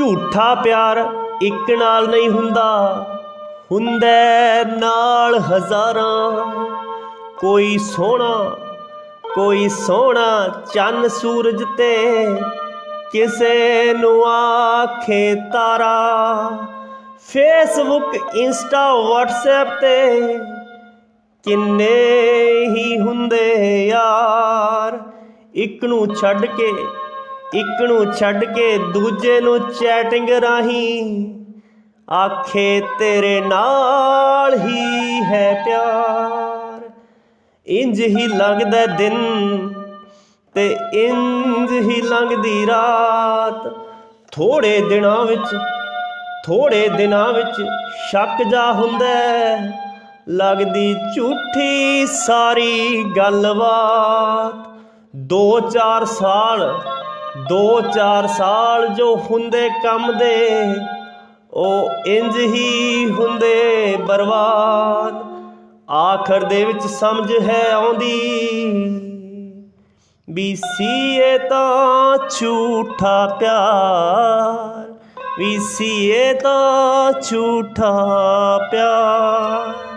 ਝੂਠਾ ਪਿਆਰ ਇੱਕ ਨਾਲ ਨਹੀਂ ਹੁੰਦਾ। ਹੁੰਦਾ ਨਾਲ ਹਜ਼ਾਰਾਂ। ਕੋਈ ਸੋਹਣਾ ਕੋਈ ਸੋਹਣਾ ਚੰਨ ਸੂਰਜ ਤੇ ਕਿਸੇ ਨੂੰ ਆਖੇ ਤਾਰਾ। ਫੇਸਬੁੱਕ, ਇੰਸਟਾ WhatsApp ਤੇ ਕਿੰਨੇ ਹੀ ਹੁੰਦੇ ਯਾਰ। ਇੱਕ ਨੂੰ ਛੱਡ ਕੇ ਇੱਕ ਨੂੰ ਛੱਡ ਕੇ ਦੂਜੇ ਨੂੰ ਚੈਟਿੰਗ ਰਾਹੀਂ ਆਖੇ ਤੇਰੇ ਨਾਲ ਹੀ ਹੈ ਪਿਆਰ। ਇੰਜ ਹੀ ਲੰਘਦਾ ਦਿਨ ਤੇ ਇੰਜ ਹੀ ਲੰਘਦੀ ਰਾਤ। ਥੋੜੇ ਦਿਨਾਂ ਵਿੱਚ ਥੋੜੇ ਦਿਨਾਂ ਵਿੱਚ ਸ਼ੱਕ ਜਾ ਹੁੰਦਾ ਹੈ, ਲੱਗਦੀ ਝੂਠੀ ਸਾਰੀ ਗੱਲਬਾਤ। 2-4 ਸਾਲ 2-4 ਸਾਲ ਜੋ ਹੁੰਦੇ ਕੰਮ ਦੇ, ਉਹ ਇੰਜ ਹੀ ਹੁੰਦੇ ਬਰਬਾਦ। ਆਖਰ ਦੇ ਵਿੱਚ ਸਮਝ ਹੈ ਆਉਂਦੀ ਵੀ ਸੀਏ ਤਾਂ ਝੂਠਾ ਪਿਆਰ, ਵੀ ਸੀਏ ਤਾਂ ਝੂਠਾ ਪਿਆਰ।